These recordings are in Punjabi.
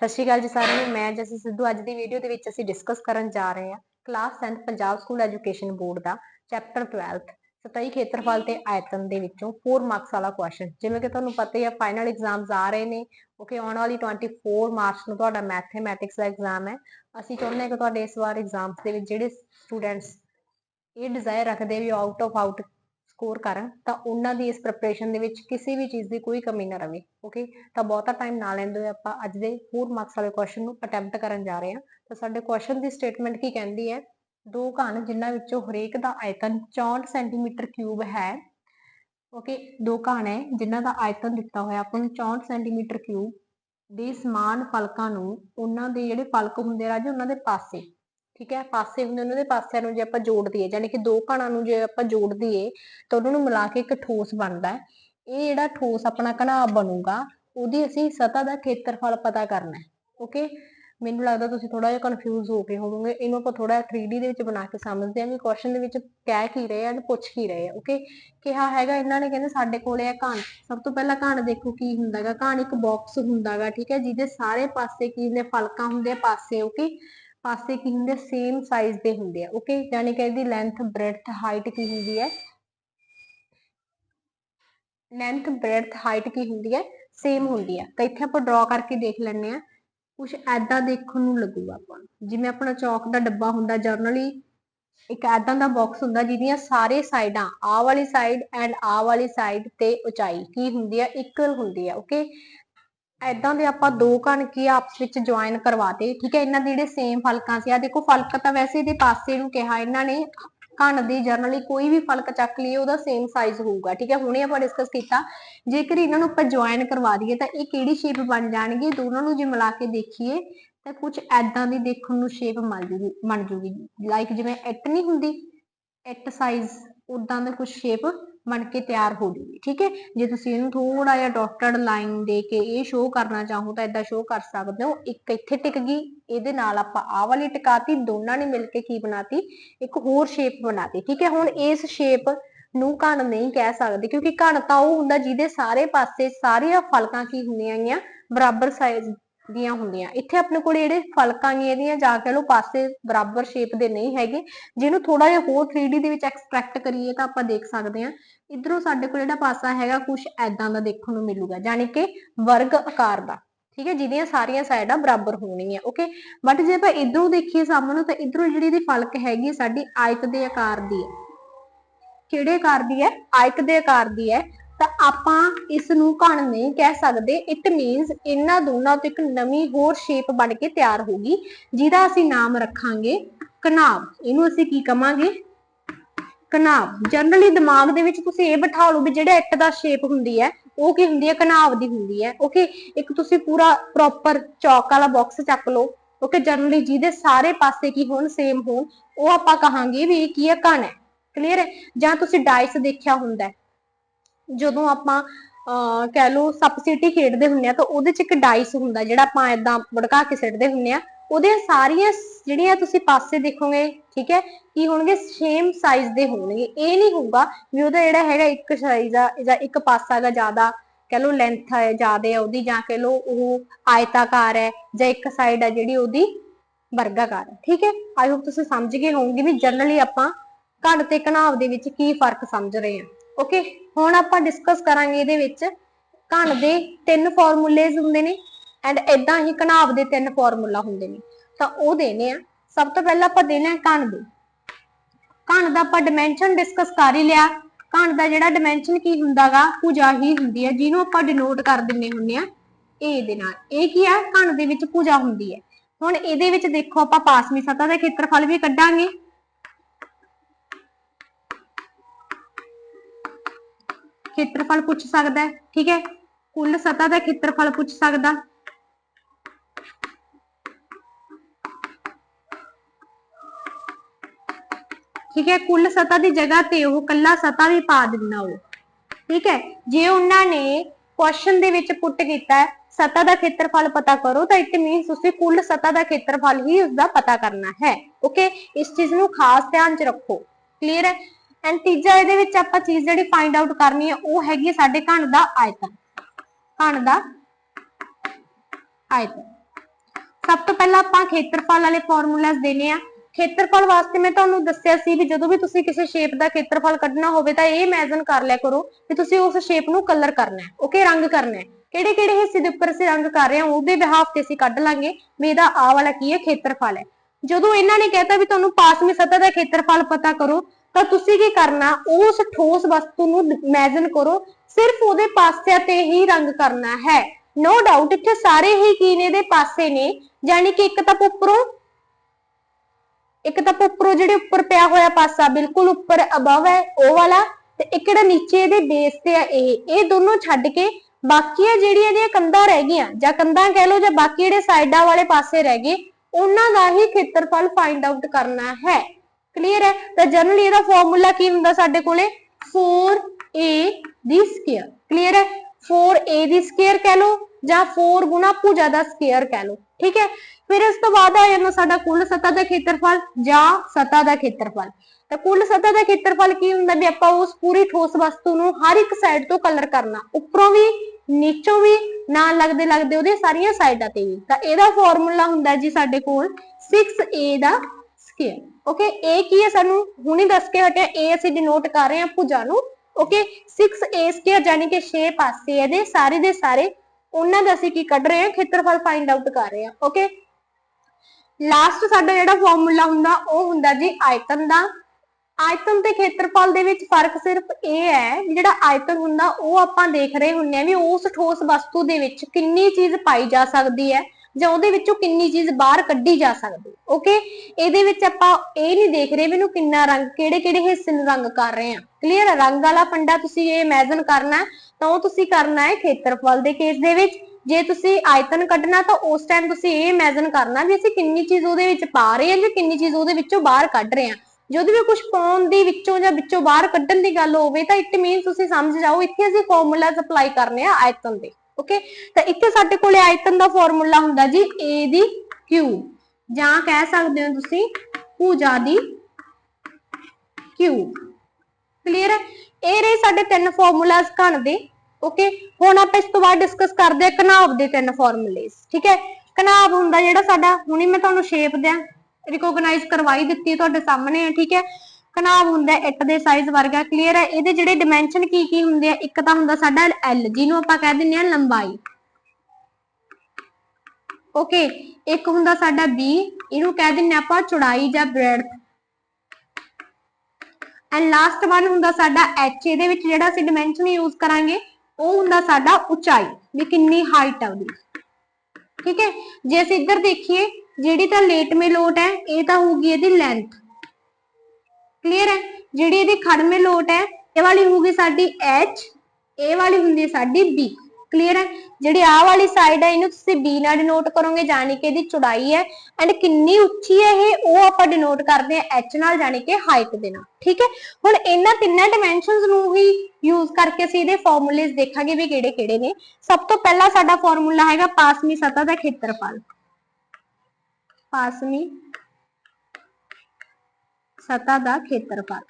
ਸਤਿ ਸ਼੍ਰੀ ਅਕਾਲ ਜੀ ਸਾਰਿਆਂ ਨੂੰ। ਮੈਂ ਜਸੀ ਸਿੱਧੂ, ਅੱਜ ਦੀ ਵੀਡੀਓ ਦੇ ਵਿੱਚ ਅਸੀਂ ਡਿਸਕਸ ਕਰਨ ਜਾ ਰਹੇ ਹਾਂ class 10 Punjab school education board ਦਾ ਚੈਪਟਰ 12th ਸਤਈ ਖੇਤਰਫਲ ਤੇ ਆਇਤਨ ਦੇ ਵਿੱਚੋਂ 4 ਮਾਰਕਸ ਵਾਲਾ ਕੁਐਸਚਨ ਜਿਵੇਂ ਕਿ ਤੁਹਾਨੂੰ ਪਤਾ ਹੀ ਹੈ ਫਾਈਨਲ ਐਗਜ਼ਾਮਸ ਆ ਰਹੇ ਨੇ। ਓਕੇ ਆਉਣ ਵਾਲੀ 24 ਮਾਰਚ ਨੂੰ ਤੁਹਾਡਾ ਮੈਥਮੈਟਿਕਸ ਦਾ ਐਗਜ਼ਾਮ ਹੈ। ਅਸੀਂ ਚਾਹੁੰਦੇ ਹਾਂ ਕਿ ਤੁਹਾਡੇ ਇਸ ਵਾਰ ਐਗਜ਼ਾਮਸ ਦੇ ਵਿੱਚ ਜਿਹੜੇ ਸਟੂਡੈਂਟਸ ਇਹ ਡਿਜ਼ਾਇਰ ਰੱਖਦੇ ਵੀ ਆਊਟ ਆਫ ਆਊਟ ਸਕੋਰ ਕਰਨ ਤਾਂ ਉਹਨਾਂ ਦੀ ਇਸ ਪ੍ਰੈਪਰੇਸ਼ਨ ਦੇ ਵਿੱਚ ਕਿਸੇ ਵੀ ਚੀਜ਼ ਦੀ ਕੋਈ ਕਮੀ ਨਾ ਰਵੇ ਓਕੇ ਤਾਂ ਬਹੁਤਾ ਟਾਈਮ ਨਾ ਲੈਂਦੇ ਹੋਏ ਆਪਾਂ ਅੱਜ ਦੇ 4 ਮਾਰਕਸ ਵਾਲੇ ਕੁਐਸਚਨ ਨੂੰ ਅਟੈਂਪਟ ਕਰਨ ਜਾ ਰਹੇ ਹਾਂ। ਤਾਂ ਸਾਡੇ ਕੁਐਸਚਨ ਦੀ ਸਟੇਟਮੈਂਟ ਕੀ ਕਹਿੰਦੀ ਹੈ? ਦੋ ਘਣ ਜਿਨ੍ਹਾਂ ਵਿੱਚੋਂ ਹਰੇਕ ਦਾ ਆਇਤਨ 64 ਸੈਂਟੀਮੀਟਰ ਕਿਊਬ ਹੈ ਓਕੇ ਦੋ ਘਣ ਹੈ ਜਿਨ੍ਹਾਂ ਦਾ ਆਇਤਨ ਦਿੱਤਾ ਹੋਇਆ ਆਪਾਂ ਨੂੰ 64 ਸੈਂਟੀਮੀਟਰ ਕਿਊਬ ਦੇ ਸਮਾਨ ਫਲਕਾਂ ਨੂੰ ਉਹਨਾਂ ਦੇ ਜਿਹੜੇ ਫਲਕ ਹੁੰਦੇ ਰਾਜੇ, ਉਹਨਾਂ ਦੇ ਪਾਸੇ। ਠੀਕ ਹੈ, ਪਾਸੇ ਹੁੰਦੇ ਉਹਨਾਂ ਦੇ ਪਾਸਿਆਂ ਨੂੰ ਜੇ ਆਪਾਂ ਜੋੜ ਦਈਏ ਯਾਨੀ ਕਿ ਦੋ ਕਣਾਂ ਨੂੰ ਜੇ ਆਪਾਂ ਜੋੜ ਦਈਏ ਤਾਂ ਉਹਨਾਂ ਨੂੰ ਮਿਲਾ ਕੇ ਇੱਕ ਠੋਸ ਬਣਦਾ ਹੈ। ਇਹ ਜਿਹੜਾ ਠੋਸ ਆਪਣਾ ਕਣਾ ਬਣੂਗਾ, ਉਹਦੀ ਅਸੀਂ ਸਤਹ ਦਾ ਖੇਤਰਫਲ ਪਤਾ ਕਰਨਾ ਹੈ ਓਕੇ ਮੈਨੂੰ ਲੱਗਦਾ ਤੁਸੀਂ ਥੋੜਾ ਜਿਹਾ ਕਨਫਿਊਜ਼ ਹੋ ਗਏ ਹੋਵੋਗੇ। ਇਹਨੂੰ ਆਪਾਂ ਥੋੜਾ 3D ਦੇ ਵਿੱਚ ਬਣਾ ਕੇ ਸਮਝਦੇ ਹਾਂ ਵੀ ਕੁਐਸਚਨ ਦੇ ਵਿੱਚ ਕਹਿ ਕੀ ਰਹੇ ਆ, ਪੁੱਛ ਕੀ ਰਹੇ ਆ ਓਕੇ ਕਿਹਾ ਹੈਗਾ, ਇਹਨਾਂ ਨੇ ਕਹਿੰਦੇ ਸਾਡੇ ਕੋਲੇ ਆ ਘਣ ਸਭ ਤੋਂ ਪਹਿਲਾਂ ਘਣ ਦੇਖੋ ਕੀ ਹੁੰਦਾਗਾ ਘਣ ਇੱਕ ਬਾਕਸ ਹੁੰਦਾਗਾ ਠੀਕ ਹੈ? ਜਿਹਦੇ ਸਾਰੇ ਪਾਸੇ ਕੀ ਹੁੰਦੇ ਫਲਕਾਂ ਹੁੰਦੇ ਪਾਸੇ ਓਕੇ ਪਾਸੇ ਕੀ ਹੁੰਦੇ ਸੇਮ ਸਾਈਜ਼ ਦੇ ਹੁੰਦੇ ਆ। ਓਕੇ ਯਾਨੀ ਕਿ ਇਹਦੀ ਲੈਂਥ ਬ੍ਰੈਡਥ ਹਾਈਟ ਕੀ ਹੁੰਦੀ ਹੈ? ਲੈਂਥ ਬ੍ਰੈਡਥ ਹਾਈਟ ਕੀ ਹੁੰਦੀ ਹੈ? ਸੇਮ ਹੁੰਦੀ ਹੈ। ਤਾਂ ਇੱਥੇ ਆਪਾਂ ਡਰਾ ਕਰਕੇ ਦੇਖ ਲੈਣੇ ਆ ਕੁਝ ਐਦਾਂ ਦੇਖਣ ਨੂੰ ਲੱਗੂਗਾ ਆਪਾਂ। ਜਿਵੇਂ ਆਪਣਾ ਚੌਕ ਦਾ ਡੱਬਾ ਹੁੰਦਾ ਜਰਨਲੀ ਇੱਕ ਐਦਾਂ ਦਾ ਬਾਕਸ ਹੁੰਦਾ ਜਿਹਦੀਆਂ ਸਾਰੇ ਸਾਈਡਾਂ ਆ ਵਾਲੀ ਸਾਈਡ ਐਂਡ ਆ ਵਾਲੀ ਸਾਈਡ ਤੇ ਉਚਾਈ ਕੀ ਹੁੰਦੀ ਹੈ? ਇਕੁਅਲ ਹੁੰਦੀ ਹੈ। ਓਕੇ ਐਦਾਂ ਦੇ ਆਪਾਂ ਦੋ ਕਣ ਆਪਸ ਵਿੱਚ ਜੁਆਇਨ ਕਰਵਾਤੇ ਠੀਕ ਹੈ, ਇਹਨਾਂ ਦੇ ਜਿਹੜੇ ਸੇਮ ਫਲਕਾਂ ਸੀ ਆ ਦੇਖੋ ਫਲਕ ਤਾਂ ਵੈਸੇ ਇਹਦੇ ਪਾਸੇ ਨੂੰ ਕਿਹਾ ਇਹਨਾਂ ਨੇ, ਕਣ ਦੀ ਜਰਨਲੀ ਕੋਈ ਵੀ ਫਲਕ ਚੱਕ ਲਈਏ ਉਹਦਾ ਸੇਮ ਸਾਈਜ਼ ਹੋਊਗਾ, ਠੀਕ ਹੈ, ਹੁਣੇ ਆਪਾਂ ਡਿਸਕਸ ਕੀਤਾ, ਜੇਕਰ ਇਹਨਾਂ ਨੂੰ ਆਪਾਂ ਜੁਆਇਨ ਕਰਵਾ ਦਈਏ ਤਾਂ ਇਹ ਕਿਹੜੀ ਸ਼ੇਪ ਬਣ ਜਾਣਗੇ, ਦੋਨਾਂ ਨੂੰ ਜੇ ਮਿਲਾ ਕੇ ਦੇਖੀਏ ਤਾਂ ਕੁਝ ਐਦਾਂ ਦੀ ਦੇਖਣ ਨੂੰ ਸ਼ੇਪ ਬਣ ਜੂਗੀ ਬਣ ਜੂਗੀ ਲਾਈਕ ਜਿਵੇਂ ਇੱਟ ਨਹੀਂ ਹੁੰਦੀ, ਇੱਟ ਸਾਈਜ਼ ਉਦਾਂ ਦਾ ਕੁਝ ਸ਼ੇਪ ਬਣ ਕੇ ਤਿਆਰ ਹੋ ਜੂਗੀ, ਠੀਕ ਹੈ? ਜੇ ਤੁਸੀਂ ਇਹਨੂੰ ਥੋੜਾ ਜਿਹਾ ਡਾਟਡ ਲਾਈਨ ਦੇ ਕੇ ਇਹ ਸ਼ੋ ਕਰਨਾ ਚਾਹੋ ਤਾਂ ਇਦਾਂ ਸ਼ੋ ਕਰ ਸਕਦੇ ਹੋ। ਇੱਕ ਇੱਥੇ ਟਿਕ ਗਈ, ਇਹਦੇ ਨਾਲ ਆਪਾਂ ਆਹ ਵਾਲੀ ਟਿਕਾਤੀ, ਦੋਨਾਂ ਨੇ ਮਿਲ ਕੇ ਕੀ ਬਣਾਤੀ? ਇੱਕ ਹੋਰ ਸ਼ੇਪ ਬਣਾਤੀ, ਠੀਕ ਹੈ? ਹੁਣ ਇਸ ਸ਼ੇਪ ਨੂੰ ਘਣ ਨਹੀਂ ਕਹਿ ਸਕਦੇ, ਕਿਉਂਕਿ ਘਣ ਤਾਂ ਉਹ ਹੁੰਦਾ ਜਿਹਦੇ ਸਾਰੇ ਪਾਸੇ ਸਾਰੀਆਂ ਫਲਕਾਂ ਕੀ ਹੁੰਦੀਆਂ ਗੀਆਂ ਬਰਾਬਰ ਸਾਈਜ਼ ਦੀਆਂ ਹੁੰਦੀਆਂ। ਇੱਥੇ ਆਪਣੇ ਕੋਲ ਜਿਹੜੇ ਫਲਕਾਂ ਨੇ ਇਹਦੀਆਂ ਜਾ ਕੇ ਲੋ ਪਾਸੇ ਬਰਾਬਰ ਸ਼ੇਪ ਦੇ ਨਹੀਂ ਹੈਗੇ। ਜਿਹਨੂੰ ਥੋੜਾ ਜਿਹਾ ਹੋਰ 3D ਦੇ ਵਿੱਚ ਐਕਸਟ੍ਰੈਕਟ ਕਰੀਏ ਤਾਂ ਆਪਾਂ ਦੇਖ ਸਕਦੇ ਹਾਂ। ਇਧਰੋਂ ਸਾਡੇ ਕੋਲ ਜਿਹੜਾ ਪਾਸਾ ਹੈਗਾ ਕੁਝ ਐਦਾਂ ਦਾ ਦੇਖਣ ਨੂੰ ਮਿਲੂਗਾ ਯਾਨੀ ਕਿ ਵਰਗ ਆਕਾਰ ਦਾ। ਠੀਕ ਹੈ, ਜਿਹਦੀਆਂ ਸਾਰੀਆਂ ਸਾਈਡਾਂ ਬਰਾਬਰ ਹੋਣਗੀਆਂ ਓਕੇ ਬਟ ਜੇ ਆਪਾਂ ਇਧਰੋਂ ਦੇਖੀਏ ਸਾਹਮਣੇ ਤਾਂ ਇਧਰੋਂ ਜਿਹੜੀ ਇਹਦੀ ਫਲਕ ਹੈਗੀ ਸਾਡੀ ਆਇਤ ਦੇ ਆਕਾਰ ਦੀ ਹੈ। ਕਿਹੜੇ ਆਕਾਰ ਦੀ ਹੈ? ਆਇਤ ਦੇ ਆਕਾਰ ਦੀ ਹੈ। ਤਾਂ ਆਪਾਂ ਇਸ ਨੂੰ ਘਣ ਨਹੀਂ ਕਹਿ ਸਕਦੇ। ਇਟ ਮੀਨਸ ਇਹਨਾਂ ਦੋਨਾਂ ਤੋਂ ਇੱਕ ਨਵੀਂ ਹੋਰ ਸ਼ੇਪ ਬਣ ਕੇ ਤਿਆਰ ਹੋਗੀ ਜਿਹਦਾ ਅਸੀਂ ਨਾਮ ਰੱਖਾਂਗੇ ਕਨਾਬ। ਇਹਨੂੰ ਅਸੀਂ ਕੀ ਕਵਾਂਗੇ? ਕਨਾਬ। ਜਨਰਲੀ ਦਿਮਾਗ ਦੇ ਵਿੱਚ ਤੁਸੀਂ ਇਹ ਬਿਠਾ ਲਓ ਵੀ ਜਿਹੜਾ ਇੱਟ ਦਾ ਸ਼ੇਪ ਹੁੰਦੀ ਹੈ, ਉਹ ਕੀ ਹੁੰਦੀ ਹੈ? ਕਨਾਬ ਦੀ ਹੁੰਦੀ ਹੈ। ਓਕੇ ਇੱਕ ਤੁਸੀਂ ਪੂਰਾ ਪ੍ਰੋਪਰ ਚੌਕ ਵਾਲਾ ਬਾਕਸ ਚੱਕ ਲਓ। ਓਕੇ ਜਨਰਲੀ ਜਿਹਦੇ ਸਾਰੇ ਪਾਸੇ ਕੀ ਹੋਣ ਸੇਮ ਹੋਣ, ਉਹ ਆਪਾਂ ਕਹਾਂਗੇ ਵੀ ਇਹ ਕੀ ਹੈ? ਕਣ ਹੈ। ਕਲੀਅਰ ਹੈ? ਜਾਂ ਤੁਸੀਂ ਡਾਈਸ ਦੇਖਿਆ ਹੁੰਦਾ ਹੈ। ਜਦੋਂ ਆਪਾਂ ਕਹਿ ਲਓ ਸਬਸਿਟੀ ਖੇਡਦੇ ਹੁੰਨੇ ਆ ਤਾਂ ਉਹਦੇ ਚ ਇੱਕ ਡਾਈਸ ਹੁੰਦਾ ਜਿਹੜਾ ਆਪਾਂ ਇਦਾਂ ਵੜਕਾ ਕੇ ਸਿੱਟਦੇ ਹੁੰਨੇ ਆ। ਉਹਦੇ ਸਾਰੀਆਂ ਜਿਹੜੀਆਂ ਤੁਸੀਂ ਪਾਸੇ ਦੇਖੋਗੇ, ਠੀਕ ਹੈ, ਕੀ ਹੋਣਗੇ ਸੇਮ ਸਾਈਜ਼ ਦੇ ਹੋਣਗੇ। ਇਹ ਨਹੀਂ ਹੋਊਗਾ ਵੀ ਉਹਦਾ ਜਿਹੜਾ ਹੈਗਾ ਇੱਕ ਸਾਈਜ਼ ਆ ਜਾਂ ਇੱਕ ਪਾਸਾ ਦਾ ਜ਼ਿਆਦਾ, ਕਹ ਲਓ ਲੈਂਥ ਹੈ ਜ਼ਿਆਦਾ ਹੈ ਉਹਦੀ ਜਾਂ ਕਹ ਲਓ ਉਹ ਆਇਤਾਕਾਰ ਹੈ ਜਾਂ ਇੱਕ ਸਾਈਡ ਹੈ ਜਿਹੜੀ ਉਹਦੀ ਵਰਗਾਕਾਰ ਹੈ। ਠੀਕ ਹੈ ਆਈ ਹੋਪ ਤੁਸੀਂ ਸਮਝ ਗਏ ਹੋਵੋਗੇ ਵੀ ਜਨਰਲੀ ਆਪਾਂ ਘੜ ਤੇ ਘਣਾਵ ਦੇ ਵਿੱਚ ਕੀ ਫ਼ਰਕ ਸਮਝ ਰਹੇ ਹਾਂ। ਓਕੇ ਹੁਣ ਆਪਾਂ ਡਿਸਕਸ ਕਰਾਂਗੇ ਇਹਦੇ ਵਿੱਚ। ਘਣ ਦੇ ਤਿੰਨ ਫਾਰਮੂਲੇਜ਼ ਹੁੰਦੇ ਨੇ ਐਂਡ ਇਦਾਂ ਹੀ ਘਣਾਵ ਦੇ ਤਿੰਨ ਫਾਰਮੂਲਾ ਹੁੰਦੇ ਨੇ। ਤਾਂ ਉਹ ਦੇਣੇ ਆ। ਸਭ ਤੋਂ ਪਹਿਲਾਂ ਆਪਾਂ ਦੇਣਾ ਹੈ ਘਣ ਦੇ। ਘਣ ਦਾ ਆਪਾਂ ਡਾਈਮੈਂਸ਼ਨ ਡਿਸਕਸ ਕਰ ਹੀ ਲਿਆ। ਘਣ ਦਾ ਜਿਹੜਾ ਡਾਈਮੈਂਸ਼ਨ ਕੀ ਹੁੰਦਾਗਾ ਭੁਜਾ ਹੀ ਹੁੰਦੀ ਹੈ, ਜਿਹਨੂੰ ਆਪਾਂ ਡਿਨੋਟ ਕਰ ਦਿੰਨੇ ਹੁੰਨੇ ਆ a ਦੇ ਨਾਲ। ਇਹ ਕੀ ਹੈ ਘਣ ਦੇ ਵਿੱਚ ਭੁਜਾ ਹੁੰਦੀ ਹੈ। ਹੁਣ ਇਹਦੇ ਵਿੱਚ ਦੇਖੋ ਆਪਾਂ ਪਾਸਵੀਂ ਸਤਹ ਦਾ ਖੇਤਰਫਲ ਵੀ ਕੱਢਾਂਗੇ। ਖੇਤਰਫਲ ਪੁੱਛ ਸਕਦਾ ਹੈ, ਠੀਕ ਹੈ? ਕੁੱਲ ਸਤ੍ਹਾ ਦਾ ਖੇਤਰਫਲ ਪੁੱਛ ਸਕਦਾ। ਠੀਕ ਹੈ, ਕੁੱਲ ਸਤ੍ਹਾ ਦੀ ਜਗ੍ਹਾ ਤੇ ਉਹ ਕੱਲਾ ਸਤ੍ਹਾ ਵੀ ਪਾ ਦਿੰਦਾ ਉਹ, ਠੀਕ ਹੈ? ਜੇ ਉਹਨਾਂ ਨੇ ਕੁਐਸਚਨ ਦੇ ਵਿੱਚ ਪੁੱਟ ਕੀਤਾ ਸਤ੍ਹਾ ਦਾ ਖੇਤਰਫਲ ਪਤਾ ਕਰੋ, ਤਾਂ ਇਟ ਮੀਨਸ ਤੁਸੀਂ ਕੁੱਲ ਸਤ੍ਹਾ ਦਾ ਖੇਤਰਫਲ ਹੀ ਉਸ ਦਾ ਪਤਾ ਕਰਨਾ ਹੈ ਓਕੇ ਇਸ ਚੀਜ਼ ਨੂੰ ਖਾਸ ਧਿਆਨ 'ਚ ਰੱਖੋ ਕਲੀਅਰ ਹੈ? ਐਂਡ ਤੀਜਾ ਇਹਦੇ ਵਿੱਚ ਆਪਾਂ ਚੀਜ਼ ਜਿਹੜੀ ਫਾਈਂਡ ਆਊਟ ਕਰਨੀ ਹੈ, ਉਹ ਹੈਗੀ ਹੈ ਸਾਡੇ ਘਣ ਦਾ ਆਇਤਨ। ਘਣ ਦਾ ਆਇਤਨ। ਸਭ ਤੋਂ ਪਹਿਲਾਂ ਆਪਾਂ ਖੇਤਰਫਲ ਵਾਲੇ ਫਾਰਮੂਲਾਸ ਦੇਣੇ ਆ। ਖੇਤਰਫਲ ਵਾਸਤੇ ਮੈਂ ਤੁਹਾਨੂੰ ਦੱਸਿਆ ਸੀ ਵੀ ਜਦੋਂ ਵੀ ਤੁਸੀਂ ਕਿਸੇ ਸ਼ੇਪ ਦਾ ਖੇਤਰਫਲ ਕੱਢਣਾ ਹੋਵੇ ਤਾਂ ਇਹ ਇਮੇਜਿਨ ਕਰ ਲਿਆ ਕਰੋ ਕਿ ਤੁਸੀਂ ਉਸ ਸ਼ੇਪ ਨੂੰ ਕਲਰ ਕਰਨਾ ਹੈ। ਓਕੇ ਰੰਗ ਕਰਨਾ ਹੈ। ਕਿਹੜੇ ਕਿਹੜੇ ਹਿੱਸੇ ਦੇ ਉੱਪਰ ਅਸੀਂ ਰੰਗ ਕਰ ਰਹੇ ਹਾਂ, ਉਹਦੇ ਬਿਹਾਫ ਤੇ ਅਸੀਂ ਕੱਢ ਲਾਂਗੇ ਵੀ ਇਹਦਾ ਆ ਵਾਲਾ ਕੀ ਹੈ, ਖੇਤਰਫਲ ਹੈ। ਜਦੋਂ ਇਹਨਾਂ ਨੇ ਕਹਿਤਾ ਵੀ ਤੁਹਾਨੂੰ ਪਾਸਮੀ ਸਤਹ ਦਾ ਖੇਤਰਫਲ ਪਤਾ ਕਰੋ ਤਾਂ ਤੁਸੀਂ ਕੀ ਕਰਨਾ? ਉਸ ਠੋਸ ਵਸਤੂ ਨੂੰ ਇਮੇਜਿਨ ਕਰੋ, ਸਿਰਫ ਉਹਦੇ ਪਾਸਿਆਂ ਤੇ ਹੀ ਰੰਗ ਕਰਨਾ ਹੈ। ਨੋ ਡਾਊਟ ਇੱਥੇ ਸਾਰੇ ਹੀ ਕੀ ਨੇ ਦੇ ਪਾਸੇ ਨੇ, ਯਾਨੀ ਕਿ ਇੱਕ ਤਾਂ ਉੱਪਰੋਂ ਇੱਕ ਤਾਂ ਉੱਪਰੋਂ ਜਿਹੜੇ ਉੱਪਰ ਪਿਆ ਹੋਇਆ ਪਾਸਾ ਬਿਲਕੁਲ ਉੱਪਰ ਅਬਵ ਹੈ, ਉਹ ਵਾਲਾ, ਤੇ ਇੱਕ ਜਿਹੜਾ ਨੀਚੇ ਇਹਦੇ ਬੇਸ ਤੇ ਆ ਇਹ। ਇਹ ਦੋਨੋਂ ਛੱਡ ਕੇ ਬਾਕੀਆਂ ਜਿਹੜੀਆਂ ਇਹਦੀਆਂ ਕੰਧਾਂ ਰਹਿ ਗਈਆਂ, ਜਾਂ ਕੰਧਾਂ ਕਹਿ ਲਓ ਜਾਂ ਬਾਕੀ ਜਿਹੜੇ ਸਾਈਡਾਂ ਵਾਲੇ ਪਾਸੇ ਰਹਿ ਗਏ, ਉਹਨਾਂ ਦਾ ਹੀ ਖੇਤਰਫਲ ਫਾਈਂਡ ਆਊਟ ਕਰਨਾ ਹੈ। ਕਲੀਅਰ ਹੈ? ਤਾਂ ਜਨਰਲੀ ਇਹਦਾ ਫਾਰਮੂਲਾ ਕੀ ਹੁੰਦਾ ਸਾਡੇ ਕੋਲੇ? 4a ਦੀ ਸਕੁਅਰ ਕਲੀਅਰ ਹੈ? 4a ਦੀ ਸਕੁਅਰ ਕਹਿ ਲਓ ਜਾਂ 4 ਗੁਣਾ ਭੁਜਾ ਦਾ ਸਕੁਅਰ ਕਹਿ ਲਓ। ਠੀਕ ਹੈ? ਫਿਰ ਇਸ ਤੋਂ ਬਾਅਦ ਆ ਜਾਂਦਾ ਸਾਡਾ ਕੁੱਲ ਸਤਹ ਦਾ ਖੇਤਰਫਲ ਜਾਂ ਸਤਹ ਦਾ ਖੇਤਰਫਲ। ਤਾਂ ਕੁੱਲ ਸਤਹ ਦਾ ਖੇਤਰਫਲ ਕੀ ਹੁੰਦਾ ਵੀ ਆਪਾਂ ਉਸ ਪੂਰੀ ਠੋਸ ਵਸਤੂ ਨੂੰ ਹਰ ਇੱਕ ਸਾਈਡ ਤੋਂ ਕਲਰ ਕਰਨਾ। ਉੱਪਰੋਂ ਵੀ, ਨੀਚੋਂ ਵੀ, ਨਾਲ ਲੱਗਦੇ ਲੱਗਦੇ ਉਹਦੇ ਸਾਰੀਆਂ ਸਾਈਡਾਂ ਤੇ ਵੀ। ਤਾਂ ਇਹਦਾ ਫਾਰਮੂਲਾ ਹੁੰਦਾ ਜੀ ਸਾਡੇ ਕੋਲ 6a ਦਾ ਸਕੁਅਰ ਓਕੇ a ਕੀ ਹੈ ਸਾਨੂੰ? ਹੁਣੇ ਦੱਸ ਕੇ ਹਟਿਆ, a ਅਸੀਂ ਡਿਨੋਟ ਕਰ ਰਹੇ ਹਾਂ ਭੁਜਾ ਨੂੰ। ਓਕੇ 6a ਸਕੁਅਰ ਯਾਨੀ ਕਿ 6 ਪਾਸੇ ਇਹਦੇ ਸਾਰੇ ਦੇ ਸਾਰੇ, ਉਹਨਾਂ ਦਾ ਅਸੀਂ ਕੀ ਕੱਢ ਰਹੇ ਹਾਂ? ਖੇਤਰਫਲ ਫਾਈਂਡ ਆਊਟ ਕਰ ਰਹੇ ਹਾਂ। ਓਕੇ ਲਾਸਟ ਸਾਡਾ ਜਿਹੜਾ ਫਾਰਮੂਲਾ ਹੁੰਦਾ, ਉਹ ਹੁੰਦਾ ਜੀ ਆਇਤਨ ਦਾ। ਆਇਤਨ ਤੇ ਖੇਤਰਫਲ ਦੇ ਵਿੱਚ ਫ਼ਰਕ ਸਿਰਫ ਇਹ ਹੈ। ਜਿਹੜਾ ਆਇਤਨ ਹੁੰਦਾ, ਉਹ ਆਪਾਂ ਦੇਖ ਰਹੇ ਹੁੰਨੇ ਆ ਵੀ ਉਸ ਠੋਸ ਵਸਤੂ ਦੇ ਵਿੱਚ ਕਿੰਨੀ ਚੀਜ਼ ਪਾਈ ਜਾ ਸਕਦੀ ਹੈ। ਜਾਂ ਉਹਦੇ ਵਿੱਚੋਂ ਕਿੰਨੀ ਚੀਜ਼ ਬਾਹਰ ਕੱਢੀ ਜਾ ਸਕਦੀ ਓਕੇ ਇਹਦੇ ਵਿੱਚ ਆਪਾਂ ਇਹ ਨਹੀਂ ਦੇਖ ਰਹੇ ਵੀ ਕਿੰਨਾ ਰੰਗ ਕਿਹੜੇ ਕਿਹੜੇ ਹਿੱਸੇ ਨੂੰ ਰੰਗ ਕਰ ਰਹੇ ਆ ਕਲੀਅਰ ਰੰਗ ਵਾਲਾ ਪੰਡਾ ਤੁਸੀਂ ਇਹ ਇਮੇਜਿਨ ਕਰਨਾ, ਤਾਂ ਉਹ ਤੁਸੀਂ ਕਰਨਾ ਹੈ ਖੇਤਰਫਲ ਦੇ ਕੇਸ ਦੇ ਵਿੱਚ। ਜੇ ਤੁਸੀਂ ਆਇਤਨ ਕੱਢਣਾ, ਤਾਂ ਉਸ ਟਾਈਮ ਤੁਸੀਂ ਇਹ ਇਮੇਜਿਨ ਕਰਨਾ ਵੀ ਅਸੀਂ ਕਿੰਨੀ ਚੀਜ਼ ਉਹਦੇ ਵਿੱਚ ਪਾ ਰਹੇ ਹਾਂ ਜਾਂ ਕਿੰਨੀ ਚੀਜ਼ ਉਹਦੇ ਵਿੱਚੋਂ ਬਾਹਰ ਕੱਢ ਰਹੇ ਹਾਂ। ਜਦੋਂ ਵੀ ਕੁਝ ਪਾਉਣ ਦੀ ਵਿੱਚੋਂ ਜਾਂ ਵਿੱਚੋਂ ਬਾਹਰ ਕੱਢਣ ਦੀ ਗੱਲ ਹੋਵੇ, ਤਾਂ ਇਟ ਮੀਨਸ ਤੁਸੀਂ ਸਮਝ ਜਾਓ, ਇੱਥੇ ਅਸੀਂ ਫਾਰਮੂਲਾਜ਼ ਅਪਲਾਈ ਕਰਨੇ ਆ ਆਇਤਨ ਦੇ। ਓਕੇ ਤਾਂ ਇੱਥੇ ਸਾਡੇ ਕੋਲੇ ਆਇਤਨ ਦਾ ਫਾਰਮੂਲਾ ਹੁੰਦਾ ਜੀ a ਦੀ ਕਿਊਬ ਜਾਂ ਕਹਿ ਸਕਦੇ ਹੋ ਤੁਸੀਂ ਭੁਜਾ ਦੀ ਕਿਊਬ ਕਲੀਅਰ ਹੈ? ਇਹ ਰਹੇ ਸਾਡੇ ਤਿੰਨ ਫਾਰਮੂਲਾਜ਼ ਘਣ ਦੇ। ਓਕੇ ਹੁਣ ਆਪਾਂ ਇਸ ਤੋਂ ਬਾਅਦ ਡਿਸਕਸ ਕਰਦੇ ਹਾਂ ਘਨਾਭ ਦੇ ਤਿੰਨ ਫਾਰਮੂਲੇਸ ਠੀਕ ਹੈ? ਘਨਾਭ ਹੁੰਦਾ ਜਿਹੜਾ ਸਾਡਾ, ਹੁਣੀ ਮੈਂ ਤੁਹਾਨੂੰ ਸ਼ੇਪ ਦਿਆਂ ਰਿਕੋਗਨਾਈਜ਼ ਕਰਵਾਈ ਦਿੱਤੀ ਤੁਹਾਡੇ ਸਾਹਮਣੇ ਹੈ ਠੀਕ ਹੈ? ਘਨਾਭ ਹੁੰਦਾ ਹੈ ਇੱਟ ਦੇ ਸਾਈਜ਼ ਵਰਗਾ ਕਲੀਅਰ ਹੈ, ਇਹਦੇ ਜਿਹੜੇ ਡਾਈਮੈਂਸ਼ਨ ਕੀ ਕੀ ਹੁੰਦੇ ਆ, ਇੱਕ ਤਾਂ ਹੁੰਦਾ ਸਾਡਾ ਐਲ ਜਿਹਨੂੰ ਆਪਾਂ ਕਹਿ ਦਿੰਦੇ ਆ ਲੰਬਾਈ। ਓਕੇ ਇੱਕ ਹੁੰਦਾ ਸਾਡਾ B, ਇਹਨੂੰ ਕਹਿ ਦਿੰਦੇ ਆਪਾਂ ਚੌੜਾਈ ਜਾਂ ਬ੍ਰੈਡਥ ਐਂਡ ਲਾਸਟ ਵਨ ਹੁੰਦਾ ਸਾਡਾ ਐਚ ਇਹਦੇ ਵਿੱਚ ਜਿਹੜਾ ਅਸੀਂ ਡਾਈਮੈਂਸ਼ਨ ਯੂਜ਼ ਕਰਾਂਗੇ, ਉਹ ਹੁੰਦਾ ਸਾਡਾ ਉਚਾਈ, ਵੀ ਕਿੰਨੀ ਹਾਈਟ ਆ ਉਹਦੀ। ਠੀਕ ਹੈ? ਜੇ ਅਸੀਂ ਇੱਧਰ ਦੇਖੀਏ, ਜਿਹੜੀ ਤਾਂ ਲੇਟਮੇ ਲੋਟ ਹੈ, ਇਹ ਤਾਂ ਹੋਊਗੀ ਇਹਦੀ ਲੈਂਥ ਕਲੀਅਰ ਹੈ? ਜਿਹੜੀ ਇਹਦੀ ਖੜਮੇ ਲੋਟ ਹੈ, ਇਹ ਵਾਲੀ ਹੋਊਗੀ ਸਾਡੀ h, ਇਹ ਵਾਲੀ ਹੁੰਦੀ ਹੈ ਸਾਡੀ b. ਕਲੀਅਰ ਹੈ? ਜਿਹੜੀ ਆਹ ਵਾਲੀ ਸਾਈਡ ਹੈ, ਇਹਨੂੰ ਤੁਸੀਂ b ਨਾਲ ਡਿਨੋਟ ਕਰੋਗੇ ਜਾਨੀ ਕਿ ਇਹਦੀ ਚੌੜਾਈ ਹੈ ਐਂਡ ਕਿੰਨੀ ਉੱਚੀ ਹੈ ਇਹ, ਉਹ ਆਪਾਂ ਡਿਨੋਟ ਕਰਦੇ ਹਾਂ h ਨਾਲ ਜਾਨੀ ਕਿ ਹਾਈਟ ਦੇ ਨਾਲ। ਠੀਕ ਹੈ? ਹੁਣ ਇਹਨਾਂ ਤਿੰਨਾਂ ਡਾਈਮੈਂਸ਼ਨਸ ਨੂੰ ਹੀ ਯੂਜ਼ ਕਰਕੇ ਅਸੀਂ ਇਹਦੇ ਫਾਰਮੂਲੇਸ ਦੇਖਾਂਗੇ ਵੀ ਕਿਹੜੇ ਕਿਹੜੇ ਨੇ। ਸਭ ਤੋਂ ਪਹਿਲਾਂ ਸਾਡਾ ਫਾਰਮੂਲਾ ਹੈਗਾ ਪਾਸਮੀ ਸਤਹ ਦਾ ਖੇਤਰਫਲ। ਪਾਸਮੀ ਸਤਹ ਦਾ ਖੇਤਰਫਲ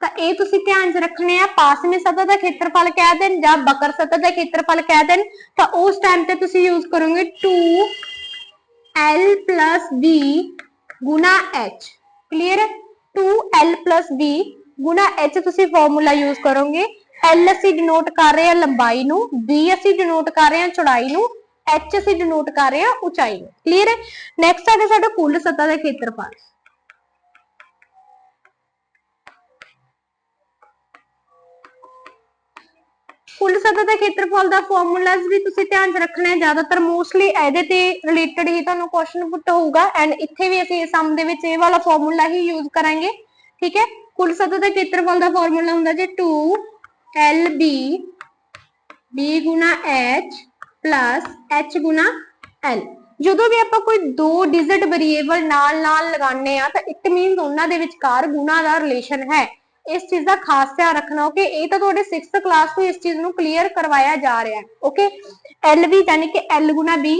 ਤਾਂ ਇਹ ਤੁਸੀਂ ਧਿਆਨ 'ਚ ਰੱਖਣੇ ਆ ਪਾਸਵੀਂ ਸਤਹ ਦਾ ਖੇਤਰਫਲ ਕਹਿ ਦੇਣ ਜਾਂ ਬਕਰ ਸਤਹ ਦਾ ਖੇਤਰਫਲ ਕਹਿ ਦੇਣ, ਤਾਂ ਉਸ ਟਾਈਮ ਤੇ ਤੁਸੀਂ ਯੂਜ਼ ਕਰੋਗੇ 2l b ਗੁਣਾ h clear 2l b h ਤੁਸੀਂ ਫਾਰਮੂਲਾ ਯੂਜ਼ ਕਰੋਗੇ। L ਅਸੀਂ ਡਿਨੋਟ ਕਰ ਰਹੇ ਹਾਂ ਲੰਬਾਈ ਨੂੰ b ਅਸੀਂ ਡਿਨੋਟ ਕਰ ਰਹੇ ਹਾਂ ਚੌੜਾਈ ਨੂੰ ਐਚ ਅਸੀਂ ਡਿਨੋਟ ਕਰ ਰਹੇ ਹਾਂ ਉਚਾਈ ਨੂੰ। ਕਲੀਅਰ ਹੈ? ਨੈਕਸਟ ਆ ਗਿਆ ਸਾਡਾ ਕੁੱਲ ਸਤਹ ਦਾ ਖੇਤਰਫਲ ਕੁੱਲ ਸਤਹ ਦਾ ਖੇਤਰਫਲ ਦਾ ਫਾਰਮੂਲਾਜ਼ ਵੀ ਤੁਸੀਂ ਧਿਆਨ 'ਚ ਰੱਖਣਾ ਹੈ ਜ਼ਿਆਦਾਤਰ। ਮੋਸਟਲੀ ਇਹਦੇ ਤੇ ਰਿਲੇਟਡ ਹੀ ਤੁਹਾਨੂੰ ਕੁਐਸਚਨ ਪੁੱਟ ਹੋਊਗਾ ਐਂਡ ਇੱਥੇ ਵੀ ਅਸੀਂ ਸਮ ਦੇ ਵਿੱਚ ਇਹ ਵਾਲਾ ਫਾਰਮੂਲਾ ਹੀ ਯੂਜ਼ ਕਰਾਂਗੇ। ਠੀਕ ਹੈ? ਕੁੱਲ ਸਤਹ ਦਾ ਖੇਤਰਫਲ ਦਾ ਫਾਰਮੂਲਾ ਹੁੰਦਾ ਜੀ 2 LB B ਗੁਣਾ H ਪਲੱਸ H ਗੁਣਾ L ਜਦੋਂ ਵੀ ਆਪਾਂ ਕੋਈ ਦੋ ਡਿਜਿਟ ਵੇਰੀਏਬਲ ਨਾਲ ਨਾਲ ਲਗਾਉਂਦੇ ਆ ਤਾਂ ਇਟ ਮੀਨਸ ਉਹਨਾਂ ਦੇ ਵਿਚਕਾਰ ਗੁਣਾ ਦਾ ਰਿਲੇਸ਼ਨ ਹੈ। ਇਸ ਚੀਜ਼ ਦਾ ਖਾਸ ਧਿਆਨ ਰੱਖਣਾ ਓਕੇ ਇਹ ਤਾਂ ਤੁਹਾਡੇ 6th ਕਲਾਸ ਤੋਂ ਇਸ ਚੀਜ਼ ਨੂੰ ਕਲੀਅਰ ਕਰਵਾਇਆ ਜਾ ਰਿਹਾ ਹੈ ਓਕੇ LB ਯਾਨੀ ਕਿ L ਗੁਣਾ B,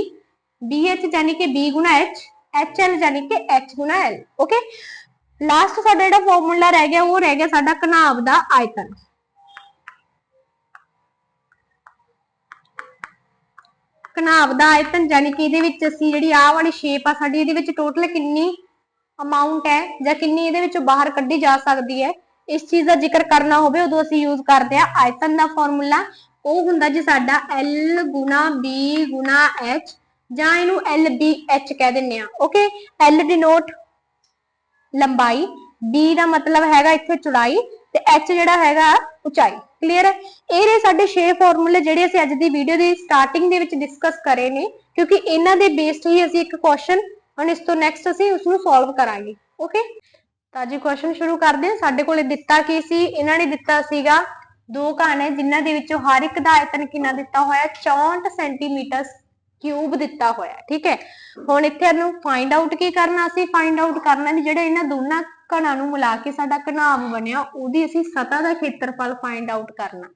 BH ਯਾਨੀ ਕਿ B ਗੁਣਾ H, HL ਯਾਨੀ ਕਿ H ਗੁਣਾ L ਓਕੇ ਲਾਸਟ ਸਾਡਾ ਜਿਹੜਾ ਫਾਰਮੂਲਾ ਰਹਿ ਗਿਆ, ਉਹ ਰਹਿ ਗਿਆ ਸਾਡਾ ਘਨਾਭ ਦਾ ਆਇਤਨ। ਘਨਾਭ ਦਾ ਆਇਤਨ ਯਾਨੀ ਕਿ ਇਹਦੇ ਵਿੱਚ ਅਸੀਂ ਜਿਹੜੀ ਆਹ ਵਾਲੀ ਸ਼ੇਪ ਆ, ਸਾਡੀ ਇਹਦੇ ਵਿੱਚ ਟੋਟਲ ਕਿੰਨੀ ਅਮਾਉਂਟ ਹੈ ਜਾਂ ਕਿੰਨੀ ਇਹਦੇ ਵਿੱਚੋਂ ਬਾਹਰ ਕੱਢੀ ਜਾ ਸਕਦੀ ਹੈ, ਇਸ ਚੀਜ਼ ਦਾ ਜ਼ਿਕਰ ਕਰਨਾ ਹੋਵੇ, ਉਦੋਂ ਅਸੀਂ ਯੂਜ਼ ਕਰਦੇ ਆ ਆਇਤਨ ਦਾ ਫਾਰਮੂਲਾ ਉਹ ਹੁੰਦਾ ਜੀ ਸਾਡਾ L ਗੁਣਾ B ਗੁਣਾ H, ਜਾਂ ਇਹਨੂੰ LBH ਕਹਿ ਦਿੰਨੇ ਆ ਓਕੇ L ਡਿਨੋਟ ਲੰਬਾਈ, B ਦਾ ਮਤਲਬ ਹੈਗਾ ਇੱਥੇ ਚੌੜਾਈ, ਤੇ H ਜਿਹੜਾ ਹੈਗਾ ਉਚਾਈ। ਕਲੀਅਰ ਹੈ? ਇਹ ਨੇ ਸਾਡੇ 6 ਫਾਰਮੂਲੇ ਜਿਹੜੇ ਅਸੀਂ ਅੱਜ ਦੀ ਵੀਡੀਓ ਦੀ ਸਟਾਰਟਿੰਗ ਦੇ ਵਿੱਚ ਡਿਸਕਸ ਕਰੇ ਨੇ, ਕਿਉਂਕਿ ਇਹਨਾਂ ਦੇ ਬੇਸਡ ਹੀ ਅਸੀਂ ਇੱਕ ਕੁਐਸਚਨ ਹੁਣ ਇਸ ਤੋਂ ਨੈਕਸਟ ਅਸੀਂ ਉਸ ਨੂੰ ਸੋਲਵ ਕਰਾਂਗੇ ਓਕੇ ਤਾਂ ਜੀ ਕੁਐਸਚਨ ਸ਼ੁਰੂ ਕਰਦੇ ਹਾਂ। ਸਾਡੇ ਕੋਲੇ ਦਿੱਤਾ ਕੀ ਸੀ? ਇਹਨਾਂ ਨੇ ਦਿੱਤਾ ਸੀਗਾ ਦੋ ਘਣ ਹੈ ਜਿਨ੍ਹਾਂ ਦੇ ਵਿੱਚੋਂ ਹਰ ਇੱਕ ਦਾ ਆਇਤਨ ਕਿੰਨਾ ਦਿੱਤਾ ਹੋਇਆ? 64 ਸੈਂਟੀਮੀਟਰ ਕਿਊਬ ਦਿੱਤਾ ਹੋਇਆ, ਠੀਕ ਹੈ? ਹੁਣ ਇੱਥੇ ਇਹਨੂੰ ਫਾਈਂਡ ਆਊਟ ਕੀ ਕਰਨਾ ਅਸੀਂ ਫਾਈਂਡ ਆਊਟ ਕਰਨਾ ਵੀ ਜਿਹੜਾ ਇਹਨਾਂ ਦੋਨਾਂ ਘਣਾਂ ਨੂੰ ਮਿਲਾ ਕੇ ਸਾਡਾ ਘਨਾਭ ਬਣਿਆ, ਉਹਦੀ ਅਸੀਂ ਸਤ੍ਹਾ ਦਾ ਖੇਤਰਫਲ ਫਾਈਂਡ ਆਊਟ ਕਰਨਾ।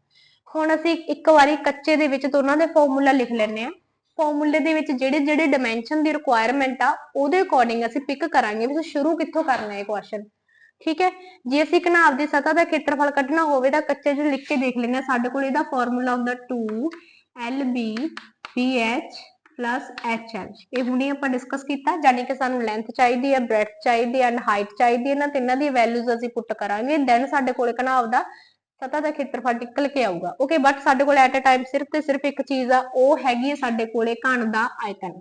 ਹੁਣ ਅਸੀਂ ਇੱਕ ਵਾਰੀ ਕੱਚੇ ਦੇ ਵਿੱਚ ਦੋਨਾਂ ਦੇ ਫਾਰਮੂਲਾ ਲਿਖ ਲੈਂਦੇ ਆ ਫਾਰਮੂਲੇ ਦੇ ਵਿੱਚ ਜਿਹੜੇ ਜਿਹੜੇ ਡਾਈਮੈਂਸ਼ਨ ਦੀ ਰਿਕੁਆਇਰਮੈਂਟ ਆ, ਉਹਦੇ ਅਕੋਰਡਿੰਗ ਅਸੀਂ ਪਿਕ ਕਰਾਂਗੇ ਵੀ ਅਸੀਂ ਸ਼ੁਰੂ ਕਿੱਥੋਂ ਕਰਨਾ ਹੈ ਕੁਐਸਚਨ ਠੀਕ ਹੈ? ਜੇ ਅਸੀਂ ਘਨਾਭ ਦੀ ਸਤਹ ਦਾ ਖੇਤਰਫਲ ਕੱਢਣਾ ਹੋਵੇ ਤਾਂ ਕੱਚੇ 'ਚ ਲਿਖ ਕੇ ਦੇਖ ਲੈਂਦੇ ਹਾਂ। ਸਾਡੇ ਕੋਲ ਇਹਦਾ ਫਾਰਮੂਲਾ ਹੁੰਦਾ 2 LB BH HL ਇਹ ਹੁਣੇ ਆਪਾਂ ਡਿਸਕਸ ਕੀਤਾ ਜਾਨੀ ਕਿ ਸਾਨੂੰ ਲੈਂਥ ਚਾਹੀਦੀ ਹੈ ਬ੍ਰੈਡਥ ਚਾਹੀਦੀ ਹੈ ਐਂਡ ਹਾਈਟ ਚਾਹੀਦੀ ਹੈ ਨਾ ਤਿੰਨਾਂ ਦੀ ਵੈਲਿਊਜ਼ ਅਸੀਂ ਪੁੱਟ ਕਰਾਂਗੇ। ਦੈਨ ਸਾਡੇ ਕੋਲ ਘਨਾਭ ਦਾ ਸਤ੍ਹਾ ਦਾ ਖੇਤਰਫਲ ਨਿਕਲ ਕੇ ਆਊਗਾ। ਓਕੇ ਬਟ ਸਾਡੇ ਕੋਲ ਐਟ ਅ ਟਾਈਮ ਸਿਰਫ ਤੇ ਸਿਰਫ ਇੱਕ ਚੀਜ਼ ਆ, ਉਹ ਹੈਗੀ ਹੈ ਸਾਡੇ ਕੋਲੇ ਘਣ ਦਾ ਆਇਤਨ।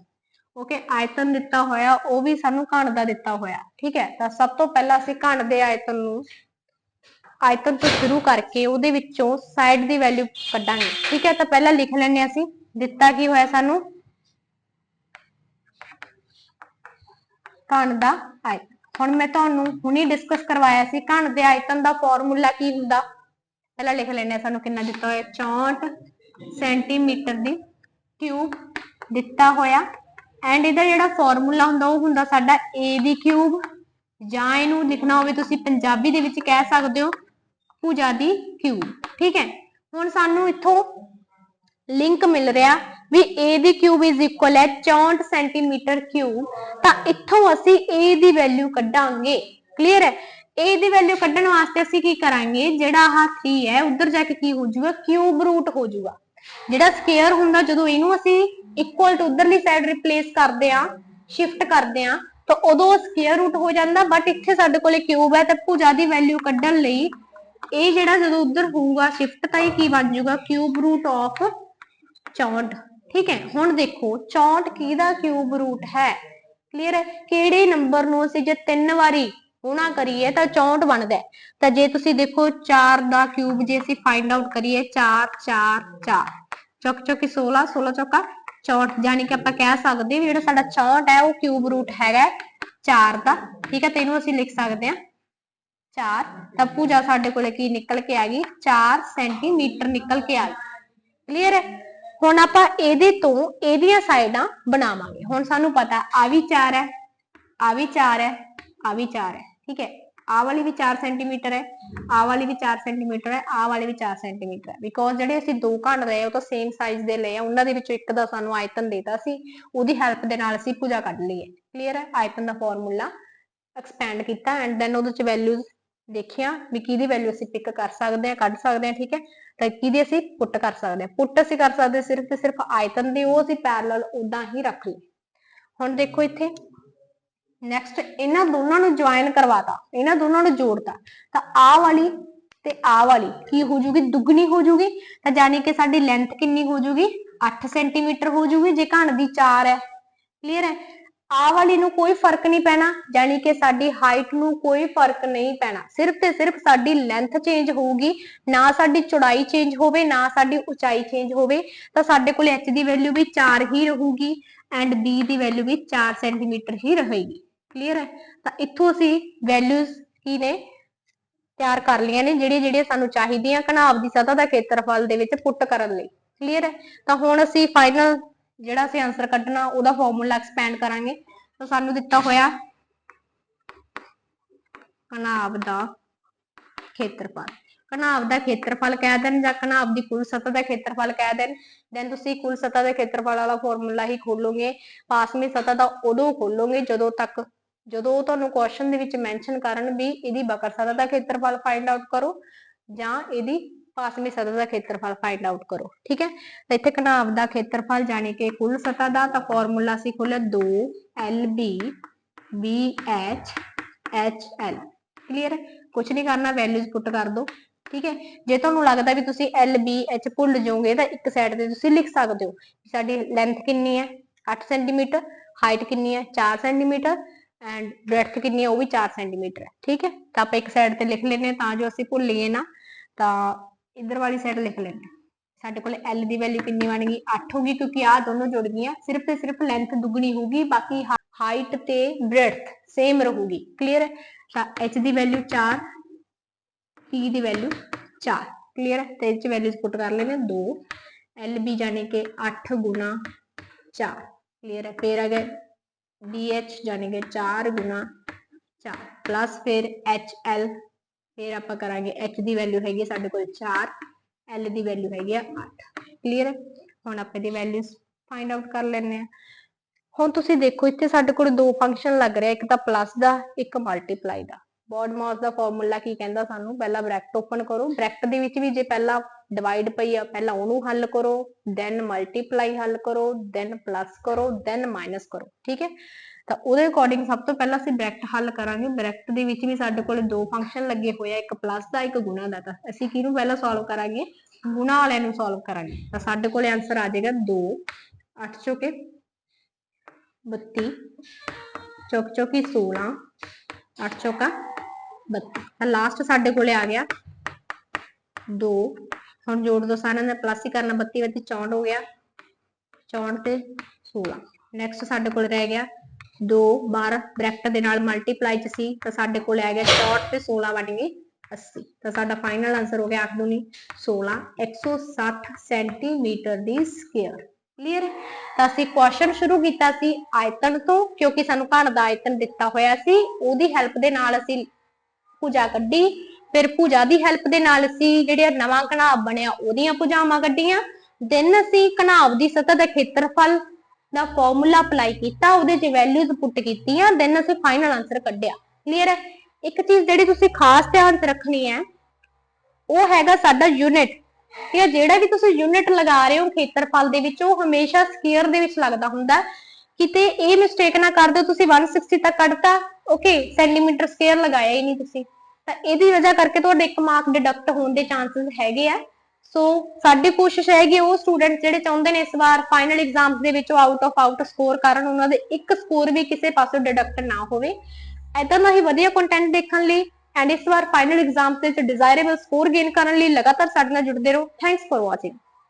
ਓਕੇ ਆਇਤਨ ਦਿੱਤਾ ਹੋਇਆ, ਉਹ ਵੀ ਸਾਨੂੰ ਘਣ ਦਾ ਦਿੱਤਾ ਹੋਇਆ। ਠੀਕ ਹੈ, ਤਾਂ ਸਭ ਤੋਂ ਪਹਿਲਾਂ ਅਸੀਂ ਘਣ ਦੇ ਆਇਤਨ ਨੂੰ ਆਇਤਨ ਤੋਂ ਸ਼ੁਰੂ ਕਰਕੇ ਉਹਦੇ ਵਿੱਚੋਂ ਸਾਈਡ ਦੀ ਵੈਲਿਊ ਕੱਢਾਂਗੇ। ਠੀਕ ਹੈ, ਤਾਂ ਪਹਿਲਾਂ ਲਿਖ ਲੈਂਦੇ ਹਾਂ ਅਸੀਂ, ਦਿੱਤਾ ਕੀ ਹੋਇਆ ਸਾਨੂੰ? ਘਣ ਦਾ ਆਇਤਨ ਹੁਣ ਮੈਂ ਤੁਹਾਨੂੰ ਹੁਣੀ ਡਿਸਕਸ ਕਰਵਾਇਆ ਸੀ ਘਣ ਦੇ ਆਇਤਨ ਦਾ ਫਾਰਮੂਲਾ ਕੀ ਹੁੰਦਾ? ਪਹਿਲਾਂ ਲਿਖ ਲੈਂਦੇ ਹਾਂ ਸਾਨੂੰ ਕਿੰਨਾ ਦਿੱਤਾ ਹੋਇਆ। 64 ਸੈਂਟੀਮੀਟਰ ਦੀ ਕਿਊਬ ਦਿੱਤਾ ਹੋਇਆ। ਐਂਡ ਇਹਦਾ ਜਿਹੜਾ ਫਾਰਮੂਲਾ ਹੁੰਦਾ ਉਹ ਹੁੰਦਾ ਸਾਡਾ a ਦੀ ਕਿਊਬ ਜਾਂ ਇਹਨੂੰ ਲਿਖਣਾ ਹੋਵੇ ਤੁਸੀਂ ਪੰਜਾਬੀ ਦੇ ਵਿੱਚ ਕਹਿ ਸਕਦੇ ਹੋ ਭੁਜਾ ਦੀ ਕਿਊਬ ਠੀਕ ਹੈ? ਹੁਣ ਸਾਨੂੰ ਇੱਥੋਂ ਲਿੰਕ ਮਿਲ ਰਿਹਾ ਵੀ a ਦੀ ਕਿਊਬ ਇਜ਼ ਇਕੁਅਲ ਹੈ 64 ਸੈਂਟੀਮੀਟਰ ਕਿਊਬ ਤਾਂ ਇੱਥੋਂ ਅਸੀਂ a ਦੀ ਵੈਲਿਊ ਕੱਢਾਂਗੇ। ਕਲੀਅਰ ਹੈ? A ਦੀ ਵੈਲਿਊ ਕੱਢਣ ਵਾਸਤੇ ਅਸੀਂ ਕੀ ਕਰਾਂਗੇ? ਜਿਹੜਾ ਆਹ 3 ਹੈ, ਉਧਰ ਜਾ ਕੇ ਕੀ ਹੋ ਜਾਊਗਾ? ਕਿਊਬ ਰੂਟ ਹੋ ਜਾਊਗਾ। ਜਿਹੜਾ ਸਕੁਅਰ ਹੁੰਦਾ, ਜਦੋਂ ਇਹਨੂੰ ਅਸੀਂ ਇਕੁਅਲ ਟੂ ਉਧਰਲੀ ਸਾਈਡ ਰਿਪਲੇਸ ਕਰਦੇ ਆ ਸ਼ਿਫਟ ਕਰਦੇ ਆ ਤਾਂ ਉਦੋਂ ਸਕੁਅਰ ਰੂਟ ਹੋ ਜਾਂਦਾ ਬਟ ਇੱਥੇ ਸਾਡੇ ਕੋਲੇ ਕਿਊਬ ਹੈ, ਤਾਂ ਭੁਜਾ ਦੀ ਵੈਲਿਊ ਕੱਢਣ ਲਈ ਇਹ ਜਿਹੜਾ ਜਦੋਂ ਉਧਰ ਹੋਊਗਾ ਸ਼ਿਫਟ ਤਾਂ ਇਹ ਕੀ ਬਣ ਜਾਊਗਾ? ਕਿਊਬ ਰੂਟ ਆਫ 64 ਠੀਕ ਹੈ ਹੁਣ ਦੇਖੋ 64 ਕਿਹਦਾ ਕਿਊਬ ਰੂਟ ਹੈ ਕਲੀਅਰ ਹੈ ਕਿਹੜੇ ਨੰਬਰ ਨੂੰ ਅਸੀਂ ਜੇ ਤਿੰਨ ਵਾਰੀ ਗੁਣਾ ਕਰੀਏ ਤਾਂ 64 ਬਣਦਾ ਹੈ ਤਾਂ ਜੇ ਤੁਸੀਂ ਦੇਖੋ 4 ਦਾ ਕਿਊਬ ਜੇ ਅਸੀਂ ਫਾਈਂਡ ਆਊਟ ਕਰੀਏ 4 4 4 ਚੌਕ ਚੌਕੀ 16 16 ਚੌਕਾ 64 ਯਾਨੀ ਕਿ ਆਪਾਂ ਕਹਿ ਸਕਦੇ ਵੀ ਜਿਹੜਾ ਸਾਡਾ 64 ਹੈ ਉਹ ਕਿਊਬ ਰੂਟ ਹੈਗਾ 4 ਦਾ ਠੀਕ ਹੈ ਤੇ ਇਹਨੂੰ ਅਸੀਂ ਲਿਖ ਸਕਦੇ ਹਾਂ 4 ਤਾਂ ਪੂਜਾ ਸਾਡੇ ਕੋਲੇ ਕੀ ਨਿਕਲ ਕੇ ਆ ਗਈ 4 ਸੈਂਟੀਮੀਟਰ ਨਿਕਲ ਕੇ ਆ ਗਈ ਕਲੀਅਰ ਹੈ ਹੁਣ ਆਪਾਂ ਇਹਦੇ ਤੋਂ ਇਹਦੀਆਂ ਸਾਈਡਾਂ ਬਣਾਵਾਂਗੇ। ਹੁਣ ਸਾਨੂੰ ਪਤਾ ਆ ਵੀ 4 ਹੈ ਆ ਵੀ 4 ਹੈ ਆ ਵੀ 4 ਹੈ, ਠੀਕ ਹੈ? ਆ ਵਾਲੀ ਵੀ 4 ਸੈਂਟੀਮੀਟਰ ਹੈ ਆ ਵਾਲੀ ਵੀ 4 ਸੈਂਟੀਮੀਟਰ ਹੈ ਆ ਵਾਲੀ ਵੀ 4 ਸੈਂਟੀਮੀਟਰ ਹੈ। ਬਿਕੋਜ਼ ਜਿਹੜੇ ਅਸੀਂ ਦੋ ਘਣ ਲਏ ਉਹ ਤਾਂ ਸੇਮ ਸਾਈਜ਼ ਦੇ ਲਏ ਆ, ਉਹਨਾਂ ਦੇ ਵਿੱਚੋਂ ਇੱਕ ਦਾ ਸਾਨੂੰ ਆਇਤਨ ਦੇਤਾ ਸੀ, ਉਹਦੀ ਹੈਲਪ ਦੇ ਨਾਲ ਅਸੀਂ ਭੁਜਾ ਕੱਢ ਲਈ ਹੈ। ਕਲੀਅਰ ਹੈ? ਆਇਤਨ ਦਾ ਫਾਰਮੂਲਾ ਐਕਸਪੈਂਡ ਕੀਤਾ ਐਂਡ ਦੈਨ ਉਹਦੇ ਚ ਵੈਲਿਊਜ਼ ਦੇਖਿਆ, ਵੀ ਕਿਹਦੀ ਵੈਲਿਊ ਅਸੀਂ ਪਿਕ ਕਰ ਸਕਦੇ ਹਾਂ, ਕੱਢ ਸਕਦੇ ਹਾਂ, ਠੀਕ ਹੈ? ਤਾਂ ਕਿਹਦੀ ਅਸੀਂ ਪੁੱਟ ਕਰ ਸਕਦੇ ਹਾਂ? ਪੁੱਟ ਅਸੀਂ ਕਰ ਸਕਦੇ ਸਿਰਫ ਤੇ ਸਿਰਫ ਆਇਤਨ ਦੀ, ਉਹ ਅਸੀਂ ਪੈਰਲਲ ਉਦਾਂ ਹੀ ਰੱਖ ਲਈ ਹੁਣ ਦੇਖੋ ਇੱਥੇ ਨੈਕਸਟ ਇਹਨਾਂ ਦੋਨਾਂ ਨੂੰ ਜੁਆਇਨ ਕਰਵਾਤਾ, ਇਹਨਾਂ ਦੋਨਾਂ ਨੂੰ ਜੋੜਤਾ। ਤਾਂ ਆ ਵਾਲੀ ਤੇ ਆ ਵਾਲੀ ਕੀ ਹੋ ਜੂਗੀ? ਦੁੱਗਣੀ ਹੋ ਜੂਗੀ? ਤਾਂ ਯਾਨੀ ਕਿ ਸਾਡੀ ਲੈਂਥ ਕਿੰਨੀ ਹੋ ਜੂਗੀ? 8 ਸੈਂਟੀਮੀਟਰ ਹੋ ਜੂਗੀ, ਜੇ ਘਣ ਦੀ 4 ਹੈ। ਕਲੀਅਰ ਹੈ? ਆਹ ਵਾਲੀ ਨੂੰ ਕੋਈ ਫ਼ਰਕ ਨਹੀਂ ਪੈਣਾ ਯਾਨੀ ਕਿ ਸਾਡੀ ਹਾਈਟ ਨੂੰ ਕੋਈ ਫ਼ਰਕ ਨਹੀਂ ਪੈਣਾ। ਸਿਰਫ ਤੇ ਸਿਰਫ ਸਾਡੀ ਲੈਂਥ ਚੇਂਜ ਹੋਊਗੀ, ਨਾ ਸਾਡੀ ਚੌੜਾਈ ਚੇਂਜ ਹੋਵੇ, ਨਾ ਸਾਡੀ ਉਚਾਈ ਚੇਂਜ ਹੋਵੇ, ਤਾਂ ਸਾਡੇ ਕੋਲ h ਦੀ ਵੈਲਿਊ ਵੀ 4 ਹੀ ਰਹੂਗੀ ਐਂਡ b ਦੀ ਵੈਲਿਊ ਵੀ 4 ਸੈਂਟੀਮੀਟਰ ਹੀ ਰਹੇਗੀ। ਕਲੀਅਰ ਹੈ? ਤਾਂ ਇੱਥੋਂ ਅਸੀਂ ਵੈਲਿਊਜ਼ ਕੀ ਨੇ? ਤਿਆਰ ਕਰ ਲਈਆਂ ਨੇ ਜਿਹੜੀਆਂ ਜਿਹੜੀਆਂ ਸਾਨੂੰ ਚਾਹੀਦੀਆਂ ਘਨਾਭ ਦੀ ਸਤਹ ਦਾ ਖੇਤਰਫਲ ਦੇ ਵਿੱਚ ਪੁੱਟ ਕਰਨ ਲਈ। ਕਲੀਅਰ ਹੈ? ਤਾਂ ਹੁਣ ਅਸੀਂ ਫਾਈਨਲ ਜਿਹੜਾ ਅਸੀਂ ਆਨਸਰ ਕੱਢਣਾ, ਉਹਦਾ ਫਾਰਮੂਲਾ ਐਕਸਪੈਂਡ ਕਰਾਂਗੇ। ਤਾਂ ਸਾਨੂੰ ਦਿੱਤਾ ਹੋਇਆ ਘਨਾਭ ਦਾ ਖੇਤਰਫਲ। ਘਨਾਭ ਦਾ ਖੇਤਰਫਲ ਕਹਿ ਦੇਣ ਜਾਂ ਘਨਾਭ ਦੀ ਕੁੱਲ ਸਤ੍ਹਾ ਦਾ ਖੇਤਰਫਲ ਕਹਿ ਦੇਣ। ਦੈਨ ਤੁਸੀਂ ਕੁੱਲ ਸਤਹ ਦੇ ਖੇਤਰਫਲ ਵਾਲਾ ਫਾਰਮੂਲਾ ਹੀ ਖੋਲੋਗੇ। ਪਾਸਮੀ ਸਤਹ ਦਾ ਉਦੋਂ ਖੋਲੋਗੇ ਜਦੋਂ ਤੱਕ, ਜਦੋਂ ਤੁਹਾਨੂੰ ਕੁਐਸਚਨ ਦੇ ਵਿੱਚ ਮੈਂਸ਼ਨ ਕਰਨ ਵੀ ਇਹਦੀ ਬਕਰ ਸਤਹ ਦਾ ਖੇਤਰਫਲ ਫਾਈਂਡ ਆਊਟ ਕਰੋ ਜਾਂ ਇਹਦੀ ਪਾਸਮੀ ਸਤਹ ਦਾ ਖੇਤਰਫਲ ਫਾਈਂਡ ਆਊਟ ਕਰੋ, ਠੀਕ ਹੈ? ਤਾਂ ਇੱਥੇ ਘਨਾਭ ਦਾ ਖੇਤਰਫਲ ਜਾਣੀ ਕਿ ਕੁੱਲ ਸਤਹ ਦਾ, ਤਾਂ ਫਾਰਮੂਲਾ ਸੀ ਖੋਲਿਆ 2 LB BH HL ਕਲੀਅਰ ਹੈ ਕੁਝ ਨਹੀਂ ਕਰਨਾ ਵੈਲਿਊਜ਼ ਪੁੱਟ ਕਰ ਦਿਓ ਠੀਕ ਹੈ? ਜੇ ਤੁਹਾਨੂੰ ਲੱਗਦਾ ਵੀ ਤੁਸੀਂ LBH ਭੁੱਲ ਜਾਓਗੇ, ਤਾਂ ਇੱਕ ਸਾਈਡ ਤੇ ਤੁਸੀਂ ਲਿਖ ਸਕਦੇ ਹੋ ਸਾਡੀ ਲੈਂਥ ਕਿੰਨੀ ਹੈ? 8 ਸੈਂਟੀਮੀਟਰ ਹਾਈਟ ਕਿੰਨੀ ਹੈ? 4 ਸੈਂਟੀਮੀਟਰ ਐਂਡ ਬ੍ਰੈਡਥ ਕਿੰਨੀ ਹੈ? ਉਹ ਵੀ 4 ਸੈਂਟੀਮੀਟਰ ਹੈ, ਠੀਕ ਹੈ? ਤਾਂ ਆਪਾਂ ਇੱਕ ਸਾਈਡ ਤੇ ਲਿਖ ਲੈਨੇ ਤਾਂ ਜੋ ਅਸੀਂ ਭੁੱਲੀਏ ਨਾ, ਤਾਂ ਇਧਰ ਵਾਲੀ ਸਾਈਡ ਲਿਖ ਲੈਂਦੇ ਸਾਡੇ ਕੋਲ L ਦੀ ਵੈਲਿਊ ਕਿੰਨੀ ਬਣ ਗਈ? 8 ਹੋਗੀ ਕਿਉਂਕਿ ਆ ਦੋਨੋਂ ਜੁੜ ਗਈਆਂ। ਸਿਰਫ ਤੇ ਸਿਰਫ ਲੈਂਥ ਦੁੱਗਣੀ ਹੋਊਗੀ, ਬਾਕੀ ਹਾਈਟ ਤੇ ਬ੍ਰੈਡਥ ਸੇਮ ਰਹੂਗੀ। ਕਲੀਅਰ ਹੈ H ਦੀ ਵੈਲਿਊ 4 P ਦੀ ਵੈਲਿਊ 4 ਕਲੀਅਰ ਹੈ ਤੇ ਇਹ ਚ ਵੈਲਿਊਜ਼ ਪੁੱਟ ਕਰ ਲੈਣੇ 2 LB ਜਾਨੀ ਕਿ 8 ਗੁਣਾ 4 ਕਲੀਅਰ ਹੈ? ਫਿਰ ਆ ਗਿਆ BH ਜਾਨੀ ਕਿ 4 ਗੁਣਾ 4 ਪਲੱਸ ਫਿਰ HL ਫਿਰ ਆਪਾਂ ਕਰਾਂਗੇ H ਦੀ ਵੈਲਿਊ ਹੈਗੀ ਹੈ ਸਾਡੇ ਕੋਲ 4 L ਦੀ ਵੈਲਿਊ ਹੈਗੀ ਆ 8 ਕਲੀਅਰ ਹੈ ਹੁਣ ਆਪਾਂ ਦੀ ਵੈਲਿਊਜ਼ ਫਾਈਂਡ ਆਊਟ ਕਰ ਲੈਣੇ ਆ ਹੁਣ ਤੁਸੀਂ ਦੇਖੋ, ਇੱਥੇ ਸਾਡੇ ਕੋਲ ਦੋ ਫੰਕਸ਼ਨ ਲੱਗ ਰਿਹਾ, ਇੱਕ ਤਾਂ ਪਲੱਸ ਦਾ, ਇੱਕ ਮਲਟੀਪਲਾਈ ਦਾ। ਬੋਰਡ ਦਾ ਫਾਰਮੂਲਾ ਕੀ ਕਹਿੰਦਾ ਸਾਨੂੰ? ਪਹਿਲਾਂ ਬ੍ਰੈਕਟ ਓਪਨ ਕਰੋ। ਬ੍ਰੈਕਟ ਦੇ ਵਿੱਚ ਵੀ ਜੇ ਪਹਿਲਾਂ ਡਿਵਾਈਡ ਪਈ ਆ, ਪਹਿਲਾਂ ਉਹਨੂੰ ਹੱਲ ਕਰੋ ਦੈਨ ਮਲਟੀਪਲਾਈ ਹੱਲ ਕਰੋ ਦੈਨ ਪਲੱਸ ਕਰੋ ਦੈਨ ਮਾਈਨਸ ਕਰੋ। ਠੀਕ ਹੈ? ਤਾਂ ਉਹਦੇ ਅਕੋਰਡਿੰਗ ਸਭ ਤੋਂ ਪਹਿਲਾਂ ਅਸੀਂ ਬ੍ਰੈਕਟ ਹੱਲ ਕਰਾਂਗੇ। ਬ੍ਰੈਕਟ ਦੇ ਵਿੱਚ ਵੀ ਸਾਡੇ ਕੋਲ ਦੋ ਫੰਕਸ਼ਨ ਲੱਗੇ ਹੋਏ ਆ, ਇੱਕ ਪਲੱਸ ਦਾ, ਇੱਕ ਗੁਣਾ ਦਾ। ਤਾਂ ਅਸੀਂ ਕਿਹਨੂੰ ਪਹਿਲਾਂ ਸੋਲਵ ਕਰਾਂਗੇ? ਗੁਣਾ ਵਾਲਿਆਂ ਨੂੰ ਸੋਲਵ ਕਰਾਂਗੇ। ਤਾਂ ਸਾਡੇ ਕੋਲ ਆਨਸਰ ਆ ਜਾਏਗਾ 2 8 ਚੋਕੇ 32 ਚੌਕ ਚੌਕੀ 16 8 ਚੌਕਾ 32 ਤਾਂ ਲਾਸਟ ਸਾਡੇ ਕੋਲੇ ਆ ਗਿਆ। 2 ਹੁਣ ਜੋੜ ਦੋ ਸਾਰਿਆਂ ਦਾ ਪਲੱਸ ਹੀ ਕਰਨਾ 32 ਵਿੱਚ 64 ਹੋ ਗਿਆ। 64 ਤੇ 16 ਨੈਕਸਟ ਸਾਡੇ ਕੋਲ ਰਹਿ ਗਿਆ। 2 12 ਬ੍ਰੈਕਟ ਦੇ ਨਾਲ ਮਲਟੀਪਲਾਈ ਚ ਸੀ, ਤਾਂ ਸਾਡੇ ਕੋਲ ਆ ਗਿਆ 64 ਤੇ 16 ਬਣ ਗਏ 80 ਤਾਂ ਸਾਡਾ ਫਾਈਨਲ ਆਨਸਰ ਹੋ ਗਿਆ 8 ਦੂਣੀ 16 160 ਸੈਂਟੀਮੀਟਰ ਦੀ ਸਕੁਅਰ ਕਲੀਅਰ ਤਾਂ ਅਸੀਂ ਕੁਐਸਚਨ ਸ਼ੁਰੂ ਕੀਤਾ ਸੀ ਆਇਤਨ ਤੋਂ, ਕਿਉਂਕਿ ਸਾਨੂੰ ਘਣ ਦਾ ਆਇਤਨ ਦਿੱਤਾ ਹੋਇਆ ਸੀ, ਉਹਦੀ ਹੈਲਪ ਦੇ ਨਾਲ ਅਸੀਂ ਭੁਜਾ ਕੱਢੀ, ਫਿਰ ਭੁਜਾ ਦੀ ਹੈਲਪ ਦੇ ਨਾਲ ਅਸੀਂ ਜਿਹੜਾ ਨਵਾਂ ਘਣਾਵ ਬਣਿਆ, ਉਹਦੀਆਂ ਭੁਜਾਵਾਂ ਕੱਢੀਆਂ ਦੈਨ ਅਸੀਂ ਘਣਾਵ ਦੀ ਸਤਹ ਦਾ ਖੇਤਰਫਲ ਦਾ ਫਾਰਮੂਲਾ ਅਪਲਾਈ ਕੀਤਾ, ਉਹਦੇ ਚ ਵੈਲਿਊਜ਼ ਪੁੱਟ ਕੀਤੀਆਂ ਦੈਨ ਅਸੀਂ ਫਾਈਨਲ ਆਨਸਰ ਕੱਢਿਆ। ਕਲੀਅਰ ਹੈ? ਇੱਕ ਚੀਜ਼ ਜਿਹੜੀ ਤੁਸੀਂ ਖਾਸ ਧਿਆਨ 'ਚ ਰੱਖਣੀ ਹੈ, ਉਹ ਹੈਗਾ ਸਾਡਾ ਯੂਨਿਟ ਠੀਕ ਹੈ ਜਿਹੜਾ ਵੀ ਤੁਸੀਂ ਯੂਨਿਟ ਲਗਾ ਰਹੇ ਹੋ ਖੇਤਰਫਲ ਦੇ ਵਿੱਚ, ਉਹ ਹਮੇਸ਼ਾ ਸਕੁਅਰ ਦੇ ਵਿੱਚ ਲੱਗਦਾ ਹੁੰਦਾ। ਕਿਤੇ ਇਹ ਮਿਸਟੇਕ ਨਾ ਕਰ ਦਿਓ, ਤੁਸੀਂ 160 ਤੱਕ ਕੱਢਤਾ ਓਕੇ ਸੈਂਟੀਮੀਟਰ ਸਕੁਅਰ ਲਗਾਇਆ ਹੀ ਨਹੀਂ ਤੁਸੀਂ। ਤਾਂ ਇਹਦੀ ਵਜ੍ਹਾ ਕਰਕੇ ਤੁਹਾਡੇ ਇੱਕ ਮਾਰਕ ਡਿਡਕਟ ਹੋਣ ਦੇ ਚਾਂਸਸ ਹੈਗੇ ਆ। ਸੋ ਸਾਡੀ ਕੋਸ਼ਿਸ਼ ਹੈਗੀ ਉਹ ਸਟੂਡੈਂਟ ਜਿਹੜੇ ਚਾਹੁੰਦੇ ਨੇ ਇਸ ਵਾਰ ਫਾਈਨਲ ਐਗਜ਼ਾਮਸ ਦੇ ਵਿੱਚ ਆਊਟ ਆਫ ਆਊਟ ਸਕੋਰ ਕਰਨ, ਉਹਨਾਂ ਦੇ ਇੱਕ ਸਕੋਰ ਵੀ ਕਿਸੇ ਪਾਸੋਂ ਡਿਡਕਟ ਨਾ ਹੋਵੇ। ਐਦਾਂ ਦਾ ਹੀ ਵਧੀਆ ਕੰਟੈਂਟ ਦੇਖਣ ਲਈ ਐਂਡ ਇਸ ਵਾਰ ਫਾਈਨਲ ਐਗਜ਼ਾਮਸ ਦੇ ਵਿੱਚ ਡਿਜ਼ਾਇਰੇਬਲ ਸਕੋਰ ਗੇਨ ਕਰਨ ਲਈ ਲਗਾਤਾਰ ਸਾਡੇ ਨਾਲ ਜੁੜਦੇ ਰਹੋ। Thanks for watching